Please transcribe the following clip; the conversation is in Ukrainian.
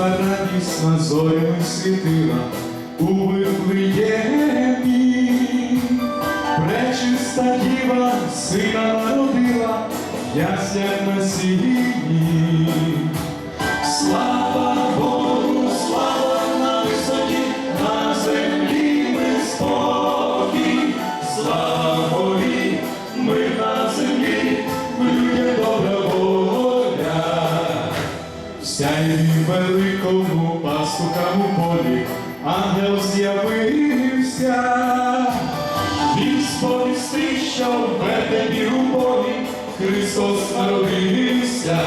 радісна зорями світила у Вифлеємі. Пречиста діва сина народила, ясня на сіні. Сяйві великому пастухам у полі, ангел з'явився. Він сповісти, що в Бетемі у полі Христос народився.